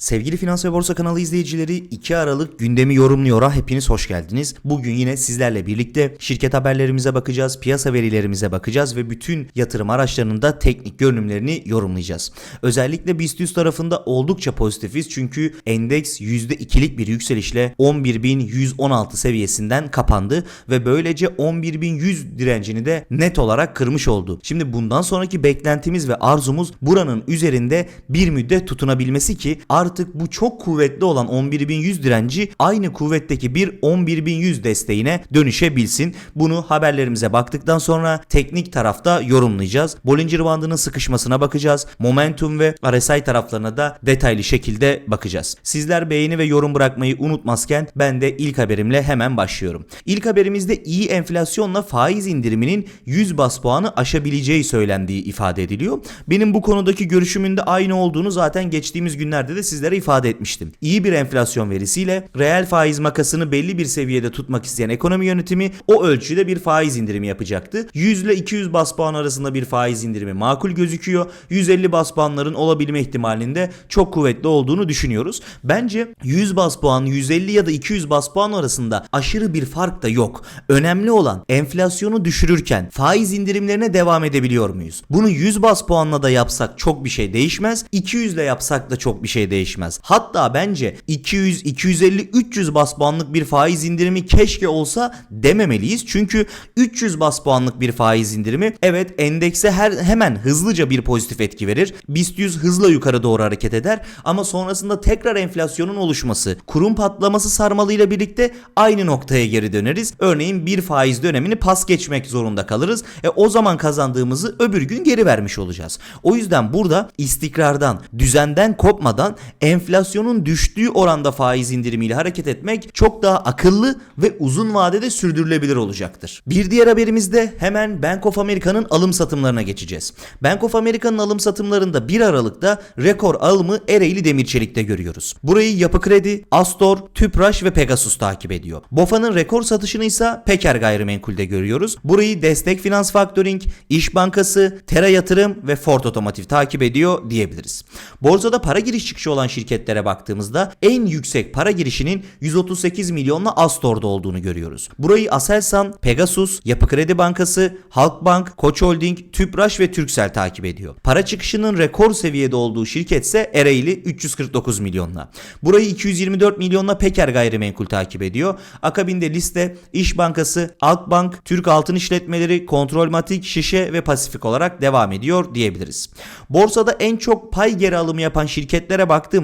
Sevgili Finans ve Borsa kanalı izleyicileri 2 Aralık gündemi yorumluyor'a hepiniz hoş geldiniz. Bugün yine sizlerle birlikte şirket haberlerimize bakacağız, piyasa verilerimize bakacağız ve bütün yatırım araçlarının da teknik görünümlerini yorumlayacağız. Özellikle BIST 100 tarafında oldukça pozitifiz çünkü endeks %2'lik bir yükselişle 11.116 seviyesinden kapandı ve böylece 11.100 direncini de net olarak kırmış oldu. Şimdi bundan sonraki beklentimiz ve arzumuz buranın üzerinde bir müddet tutunabilmesi ki artık bu çok kuvvetli olan 11.100 direnci aynı kuvvetteki bir 11.100 desteğine dönüşebilsin. Bunu haberlerimize baktıktan sonra teknik tarafta yorumlayacağız. Bollinger bandının sıkışmasına bakacağız. Momentum ve RSI taraflarına da detaylı şekilde bakacağız. Sizler beğeni ve yorum bırakmayı unutmazken ben de ilk haberimle hemen başlıyorum. İlk haberimizde iyi enflasyonla faiz indiriminin 100 bas puanı aşabileceği söylendiği ifade ediliyor. Benim bu konudaki görüşümün de aynı olduğunu zaten geçtiğimiz günlerde de sizlere ifade etmiştim. İyi bir enflasyon verisiyle reel faiz makasını belli bir seviyede tutmak isteyen ekonomi yönetimi o ölçüde bir faiz indirimi yapacaktı. 100 ile 200 bas puan arasında bir faiz indirimi makul gözüküyor. 150 bas puanların olabilme ihtimalinde çok kuvvetli olduğunu düşünüyoruz. Bence 100 bas puan, 150 ya da 200 bas puan arasında aşırı bir fark da yok. Önemli olan enflasyonu düşürürken faiz indirimlerine devam edebiliyor muyuz? Bunu 100 bas puanla da yapsak çok bir şey değişmez. 200 ile yapsak da çok bir şey değişmez. Hatta bence 200, 250, 300 bas puanlık bir faiz indirimi keşke olsa dememeliyiz. Çünkü 300 bas puanlık bir faiz indirimi evet endekse her hemen hızlıca bir pozitif etki verir. BIST 100 hızla yukarı doğru hareket eder ama sonrasında tekrar enflasyonun oluşması, kurum patlaması sarmalıyla birlikte aynı noktaya geri döneriz. Örneğin bir faiz dönemini pas geçmek zorunda kalırız. E o zaman kazandığımızı öbür gün geri vermiş olacağız. O yüzden burada istikrardan, düzenden kopmadan enflasyonun düştüğü oranda faiz indirimiyle hareket etmek çok daha akıllı ve uzun vadede sürdürülebilir olacaktır. Bir diğer haberimizde hemen Bank of America'nın alım satımlarına geçeceğiz. Bank of America'nın alım satımlarında 1 Aralık'ta rekor alımı Ereğli Demir Çelik'te görüyoruz. Burayı Yapı Kredi, Astor, Tüpraş ve Pegasus takip ediyor. BOFA'nın rekor satışını ise Peker Gayrimenkul'de görüyoruz. Burayı Destek Finans Factoring, İş Bankası, Tera Yatırım ve Ford Otomotiv takip ediyor diyebiliriz. Borsada para giriş çıkışı olan şirketlere baktığımızda en yüksek para girişinin 138 milyonla Astor'da olduğunu görüyoruz. Burayı Aselsan, Pegasus, Yapı Kredi Bankası, Halkbank, Koç Holding, Tüpraş ve Turkcell takip ediyor. Para çıkışının rekor seviyede olduğu şirketse Ereğli 349 milyonla. Burayı 224 milyonla Peker Gayrimenkul takip ediyor. Akabinde liste İş Bankası, Halkbank, Türk Altın İşletmeleri, Kontrolmatik, Şişe ve Pasifik olarak devam ediyor diyebiliriz. Borsada en çok pay geri alımı yapan şirketlere baktığımızda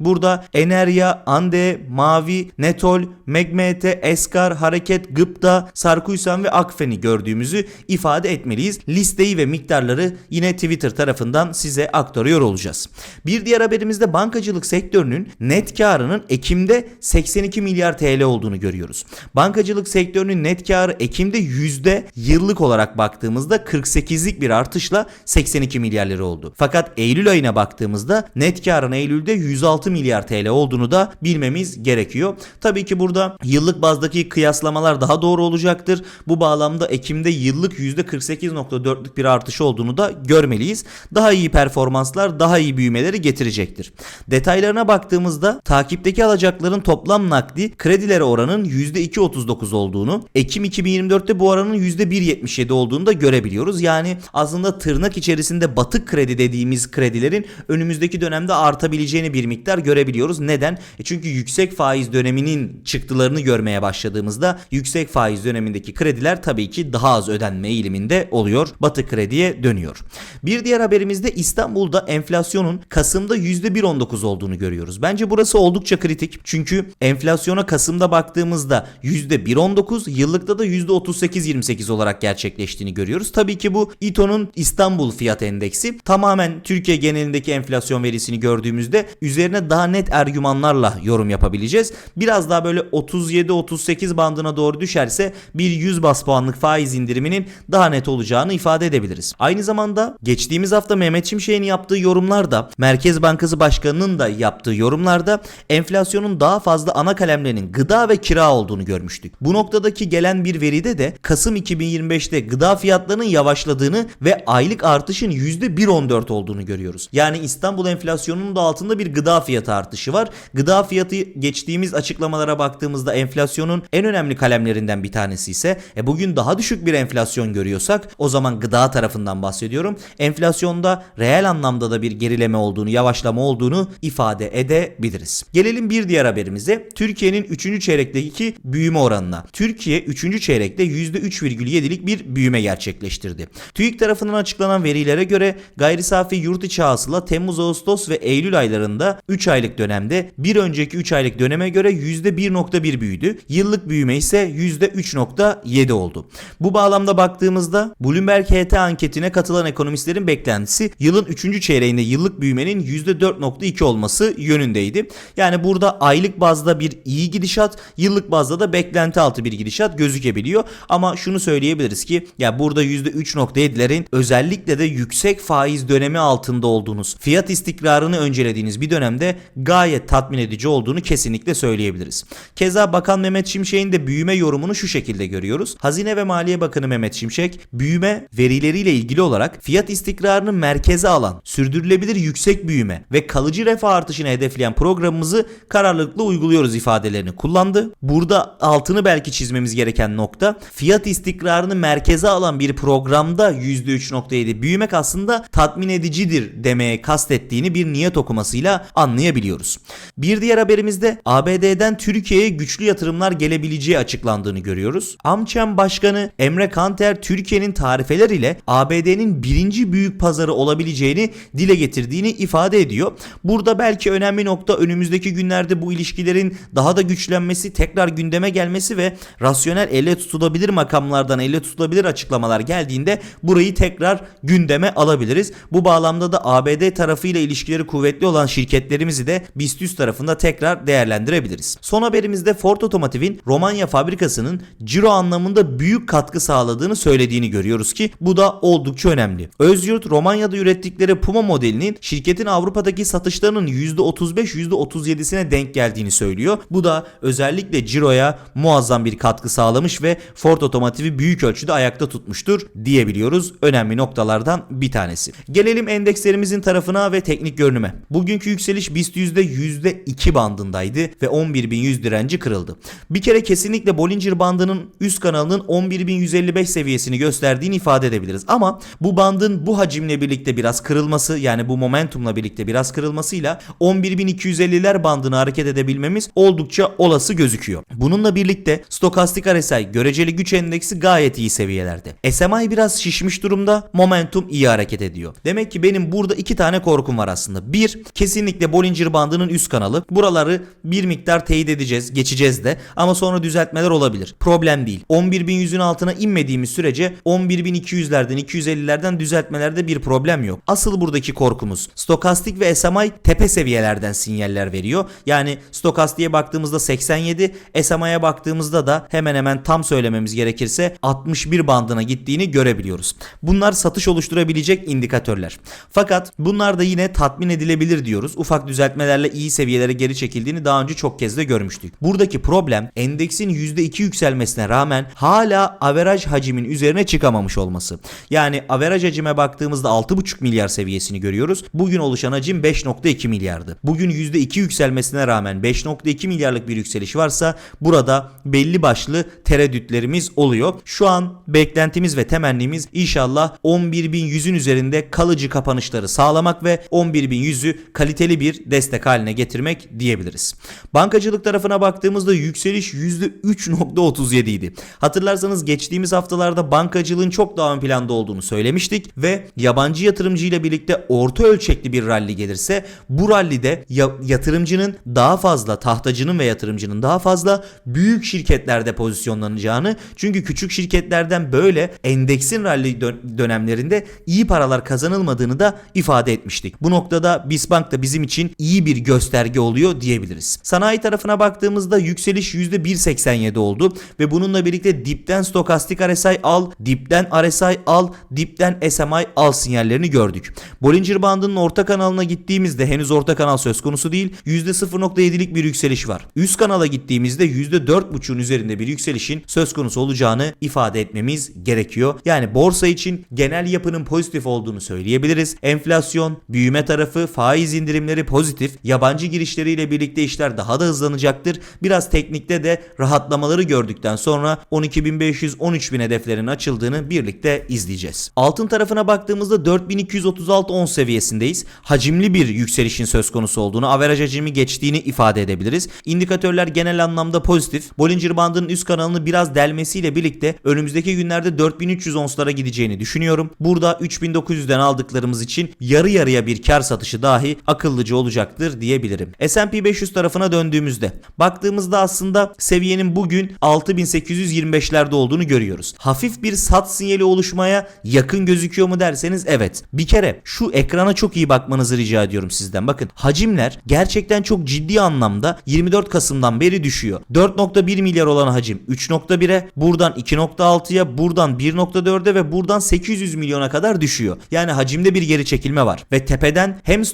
burada Enerya, Ande, Mavi, Netol, Megmete, Eskar, Hareket, Gıpta, Sarkuysan ve Akfen'i gördüğümüzü ifade etmeliyiz. Listeyi ve miktarları yine Twitter tarafından size aktarıyor olacağız. Bir diğer haberimizde bankacılık sektörünün net karının Ekim'de 82 milyar TL olduğunu görüyoruz. Bankacılık sektörünün net karı Ekim'de yüzde yıllık olarak baktığımızda 48'lik bir artışla 82 milyar lira oldu. Fakat Eylül ayına baktığımızda net karın Eylül'de 106 milyar TL olduğunu da bilmemiz gerekiyor. Tabii ki burada yıllık bazdaki kıyaslamalar daha doğru olacaktır. Bu bağlamda Ekim'de yıllık %48.4'lük bir artış olduğunu da görmeliyiz. Daha iyi performanslar, daha iyi büyümeleri getirecektir. Detaylarına baktığımızda takipteki alacakların toplam nakdi kredilere oranın %2.39 olduğunu, Ekim 2024'te bu oranın %1.77 olduğunu da görebiliyoruz. Yani aslında tırnak içerisinde batık kredi dediğimiz kredilerin önümüzdeki dönemde artabileceğini bir miktar görebiliyoruz. Neden? E çünkü yüksek faiz döneminin çıktılarını görmeye başladığımızda yüksek faiz dönemindeki krediler tabii ki daha az ödenme eğiliminde oluyor. Batı krediye dönüyor. Bir diğer haberimizde İstanbul'da enflasyonun Kasım'da %1.19 olduğunu görüyoruz. Bence burası oldukça kritik. Çünkü enflasyona Kasım'da baktığımızda %1.19, yıllıkta da %38.28 olarak gerçekleştiğini görüyoruz. Tabii ki bu İTO'nun İstanbul fiyat endeksi. Tamamen Türkiye genelindeki enflasyon verisini gördüğümüzde üzerine daha net argümanlarla yorum yapabileceğiz. Biraz daha böyle 37-38 bandına doğru düşerse bir 100 bas puanlık faiz indiriminin daha net olacağını ifade edebiliriz. Aynı zamanda geçtiğimiz hafta Mehmet Şimşek'in yaptığı yorumlarda Merkez Bankası Başkanı'nın da yaptığı yorumlarda enflasyonun daha fazla ana kalemlerinin gıda ve kira olduğunu görmüştük. Bu noktadaki gelen bir veride de Kasım 2025'te gıda fiyatlarının yavaşladığını ve aylık artışın %1.14 olduğunu görüyoruz. Yani İstanbul enflasyonunun da altında bir gıda fiyatı artışı var. Gıda fiyatı geçtiğimiz açıklamalara baktığımızda enflasyonun en önemli kalemlerinden bir tanesi ise e bugün daha düşük bir enflasyon görüyorsak o zaman gıda tarafından bahsediyorum. Enflasyonda reel anlamda da bir gerileme olduğunu, yavaşlama olduğunu ifade edebiliriz. Gelelim bir diğer haberimize. Türkiye'nin 3. çeyrekteki büyüme oranına. Türkiye 3. çeyrekte %3,7'lik bir büyüme gerçekleştirdi. TÜİK tarafından açıklanan verilere göre gayri safi yurt içi hasıla Temmuz, Ağustos ve Eylül aylarında 3 aylık dönemde bir önceki 3 aylık döneme göre %1.1 büyüdü. Yıllık büyüme ise %3.7 oldu. Bu bağlamda baktığımızda Bloomberg HT anketine katılan ekonomistlerin beklentisi yılın 3. çeyreğinde yıllık büyümenin %4.2 olması yönündeydi. Yani burada aylık bazda bir iyi gidişat, yıllık bazda da beklenti altı bir gidişat gözükebiliyor. Ama şunu söyleyebiliriz ki ya burada %3.7'lerin özellikle de yüksek faiz dönemi altında olduğunuz, fiyat istikrarını öncelediğiniz bir dönemde gayet tatmin edici olduğunu kesinlikle söyleyebiliriz. Keza Bakan Mehmet Şimşek'in de büyüme yorumunu şu şekilde görüyoruz. Hazine ve Maliye Bakanı Mehmet Şimşek, büyüme verileriyle ilgili olarak fiyat istikrarını merkeze alan, sürdürülebilir yüksek büyüme ve kalıcı refah artışını hedefleyen programımızı kararlılıkla uyguluyoruz ifadelerini kullandı. Burada altını belki çizmemiz gereken nokta fiyat istikrarını merkeze alan bir programda %3.7 büyümek aslında tatmin edicidir demeye kastettiğini bir niyet okumasıyla anlayabiliyoruz. Bir diğer haberimizde ABD'den Türkiye'ye güçlü yatırımlar gelebileceği açıklandığını görüyoruz. AmCham Başkanı Emre Kanter Türkiye'nin tarifeler ile ABD'nin birinci büyük pazarı olabileceğini dile getirdiğini ifade ediyor. Burada belki önemli nokta önümüzdeki günlerde bu ilişkilerin daha da güçlenmesi, tekrar gündeme gelmesi ve rasyonel elle tutulabilir makamlardan elle tutulabilir açıklamalar geldiğinde burayı tekrar gündeme alabiliriz. Bu bağlamda da ABD tarafıyla ilişkileri kuvvetli olan şirketlerimizi de BIST tarafında tekrar değerlendirebiliriz. Son haberimizde Ford Otomotiv'in Romanya fabrikasının ciro anlamında büyük katkı sağladığını söylediğini görüyoruz ki bu da oldukça önemli. Özyurt Romanya'da ürettikleri Puma modelinin şirketin Avrupa'daki satışlarının %35-%37'sine denk geldiğini söylüyor. Bu da özellikle ciroya muazzam bir katkı sağlamış ve Ford Otomotiv'i büyük ölçüde ayakta tutmuştur diyebiliyoruz. Önemli noktalardan bir tanesi. Gelelim endekslerimizin tarafına ve teknik görünüme. Bugünkü yükseliş BIST %2 bandındaydı ve 11.100 direnci kırıldı. Bir kere kesinlikle Bollinger bandının üst kanalının 11.155 seviyesini gösterdiğini ifade edebiliriz. Ama bu bandın bu hacimle birlikte biraz kırılması yani bu momentumla birlikte biraz kırılmasıyla 11.250'ler bandını hareket edebilmemiz oldukça olası gözüküyor. Bununla birlikte stokastik RSI göreceli güç endeksi gayet iyi seviyelerde. SMI biraz şişmiş durumda momentum iyi hareket ediyor. Demek ki benim burada iki tane korkum var aslında. Bir kesinlikle Bollinger bandının üst kanalı. Buraları bir miktar teyit edeceğiz geçeceğiz de ama sonra düzeltmeler olabilir. Problem değil. 11.100'ün altına inmediğimiz sürece 11.200'lerden 250'lerden düzeltmelerde bir problem yok. Asıl buradaki korkumuz stokastik ve SMI tepe seviyelerden sinyaller veriyor. Yani stokastiğe baktığımızda 87, SMI'ye baktığımızda da hemen hemen tam söylememiz gerekirse 61 bandına gittiğini görebiliyoruz. Bunlar satış oluşturabilecek indikatörler. Fakat bunlar da yine tatmin edilebilir diyoruz. Ufak düzeltmelerle iyi seviyelere geri çekildiğini daha önce çok kez de görmüştük. Buradaki problem endeksin %2 yükselmesine rağmen hala averaj hacimin üzerine çıkamamış olması. Yani averaj hacime baktığımızda 6,5 milyar seviyesini görüyoruz. Bugün oluşan hacim 5.2 milyardı. Bugün %2 yükselmesine rağmen 5.2 milyarlık bir yükseliş varsa burada belli başlı tereddütlerimiz oluyor. Şu an beklentimiz ve temennimiz inşallah 11.100'ün üzerinde kalıcı kapanışları sağlamak ve 11.100'ü kaliteli bir destek haline getirmek diyebiliriz. Bankacılık tarafına baktığımızda yükseliş %3.37 idi. Hatırlarsanız geçtiğimiz haftalarda bankacılığın çok daha ön planda olduğunu söylemiştik ve yabancı yatırımcı ile birlikte orta ölçekli bir rally gelirse bu rallide ya- yatırımcının daha fazla tahtacının ve yatırımcının daha fazla büyük şirketlerde pozisyonlanacağını çünkü küçük şirketlerden böyle endeksin rally dön- dönemlerinde iyi paralar kazanılmadığını da ifade etmiştik. Bu noktada Bisbank da bizim için iyi bir gösterge oluyor diyebiliriz. Sanayi tarafına baktığımızda yükseliş %1.87 oldu ve bununla birlikte dipten stokastik RSI al, dipten RSI al, dipten SMI al sinyallerini gördük. Bollinger bandının orta kanalına gittiğimizde henüz orta kanal söz konusu değil. %0.7'lik bir yükseliş var. Üst kanala gittiğimizde %4.5'un üzerinde bir yükselişin söz konusu olacağını ifade etmemiz gerekiyor. Yani borsa için genel yapının pozitif olduğunu söyleyebiliriz. Enflasyon, büyüme tarafı, faiz indirimi indirimleri pozitif. Yabancı girişleriyle birlikte işler daha da hızlanacaktır. Biraz teknikte de rahatlamaları gördükten sonra 12.500-13.000 hedeflerin açıldığını birlikte izleyeceğiz. Altın tarafına baktığımızda 4236 ons seviyesindeyiz. Hacimli bir yükselişin söz konusu olduğunu, averaj hacmi geçtiğini ifade edebiliriz. İndikatörler genel anlamda pozitif. Bollinger Bandı'nın üst kanalını biraz delmesiyle birlikte önümüzdeki günlerde 4300 onslara gideceğini düşünüyorum. Burada 3900'den aldıklarımız için yarı yarıya bir kar satışı dahi akıllıca olacaktır diyebilirim. S&P 500 tarafına döndüğümüzde baktığımızda aslında seviyenin bugün 6825'lerde olduğunu görüyoruz. Hafif bir sat sinyali oluşmaya yakın gözüküyor mu derseniz evet. Bir kere şu ekrana çok iyi bakmanızı rica ediyorum sizden. Bakın hacimler gerçekten çok ciddi anlamda 24 Kasım'dan beri düşüyor. 4.1 milyar olan hacim 3.1'e, buradan 2.6'ya, buradan 1.4'e ve buradan 800 milyona kadar düşüyor. Yani hacimde bir geri çekilme var ve tepeden hem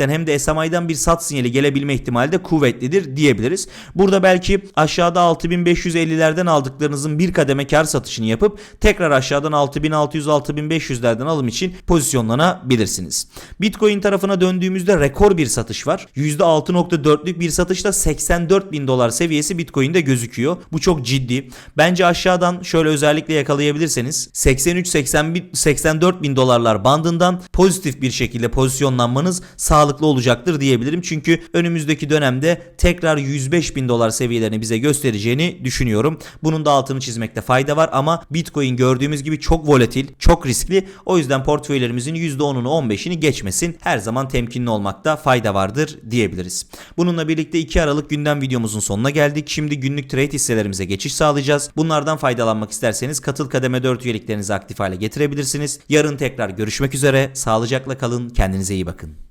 stokastikten hem de SMI'den bir sat sinyali gelebilme ihtimali de kuvvetlidir diyebiliriz. Burada belki aşağıda 6550'lerden aldıklarınızın bir kademe kar satışını yapıp tekrar aşağıdan 6600-6500'lerden alım için pozisyonlanabilirsiniz. Bitcoin tarafına döndüğümüzde rekor bir satış var. %6.4'lük bir satışla 84 bin dolar seviyesi Bitcoin'de gözüküyor. Bu çok ciddi. Bence aşağıdan şöyle özellikle yakalayabilirseniz 83-84 bin dolarlar bandından pozitif bir şekilde pozisyonlanmanız sağlıklı olacaktır diyebilirim. Çünkü önümüzdeki dönemde tekrar 105 bin dolar seviyelerini bize göstereceğini düşünüyorum. Bunun da altını çizmekte fayda var ama Bitcoin gördüğümüz gibi çok volatil, çok riskli. O yüzden portföylerimizin %10'unu 15'ini geçmesin. Her zaman temkinli olmakta fayda vardır diyebiliriz. Bununla birlikte 2 Aralık gündem videomuzun sonuna geldik. Şimdi günlük trade hisselerimize geçiş sağlayacağız. Bunlardan faydalanmak isterseniz katıl kademe 4 üyeliklerinizi aktif hale getirebilirsiniz. Yarın tekrar görüşmek üzere. Sağlıcakla kalın. Kendinize iyi bakın.